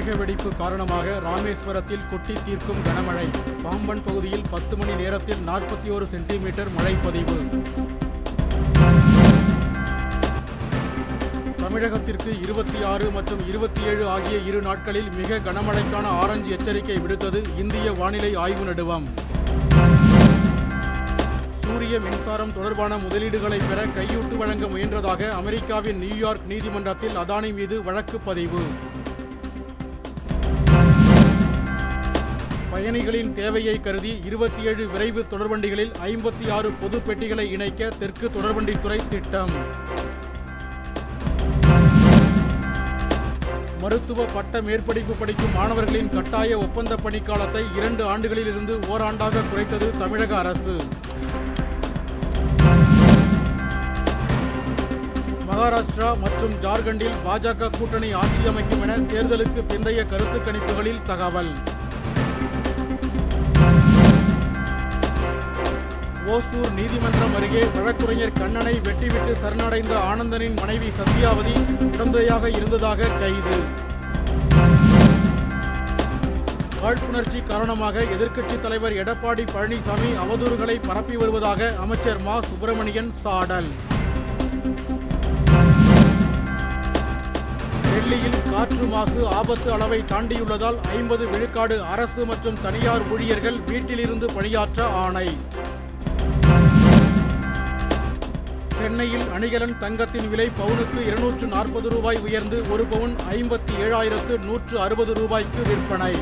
மேக வெடிப்பு காரணமாக ராமேஸ்வரத்தில் கொட்டி தீர்க்கும் கனமழை. பாம்பன் பகுதியில் பத்து மணி நேரத்தில் நாற்பத்தி ஒரு சென்டிமீட்டர் மழை பதிவு. தமிழகத்திற்கு இருபத்தி ஆறு மற்றும் இருபத்தி ஏழு ஆகிய இரு நாட்களில் மிக கனமழைக்கான ஆரஞ்சு எச்சரிக்கை விடுத்தது இந்திய வானிலை ஆய்வு நடுவம். சூரிய மின்சாரம் தொடர்பான முதலீடுகளை பெற கையூட்டு வழங்க முயன்றதாக அமெரிக்காவின் நியூயார்க் நீதிமன்றத்தில் அதானி மீது வழக்கு பதிவு. பயணிகளின் தேவையை கருதி இருபத்தி ஏழு விரைவு தொடர்வண்டிகளில் ஐம்பத்தி ஆறு பொது பெட்டிகளை இணைக்க தெற்கு தொடர்வண்டித்துறை திட்டம். மருத்துவ பட்ட மேற்படிப்பு படிக்கும் மாணவர்களின் கட்டாய ஒப்பந்த பணிக்காலத்தை இரண்டு ஆண்டுகளிலிருந்து ஓராண்டாக குறைத்தது தமிழக அரசு. மகாராஷ்டிரா மற்றும் ஜார்க்கண்டில் பாஜக கூட்டணி ஆட்சி அமைக்கும் என தேர்தலுக்கு பிந்தைய கருத்து கணிப்புகளில் தகவல். ஓசூர் நீதிமன்றம் அருகே வழக்குரைஞர் கண்ணனை வெட்டிவிட்டு சரணடைந்த ஆனந்தனின் மனைவி சத்யாவதி உடந்தையாக இருந்ததாக கைது. காழ்ப்புணர்ச்சி காரணமாக எதிர்க்கட்சித் தலைவர் எடப்பாடி பழனிசாமி அவதூறுகளை பரப்பி வருவதாக அமைச்சர் மா. சுப்பிரமணியன் சாடல். டெல்லியில் காற்று மாசு ஆபத்து அளவை தாண்டியுள்ளதால் ஐம்பது விழுக்காடு அரசு மற்றும் தனியார் ஊழியர்கள் வீட்டிலிருந்து பணியாற்ற ஆணை. சென்னையில் அணிகலன் தங்கத்தின் விலை பவுனுக்கு இருநூற்று நாற்பது ரூபாய் உயர்ந்து ஒரு பவுன் ஐம்பத்தி ஏழாயிரத்து நூற்று அறுபது ரூபாய்க்கு விற்பனை.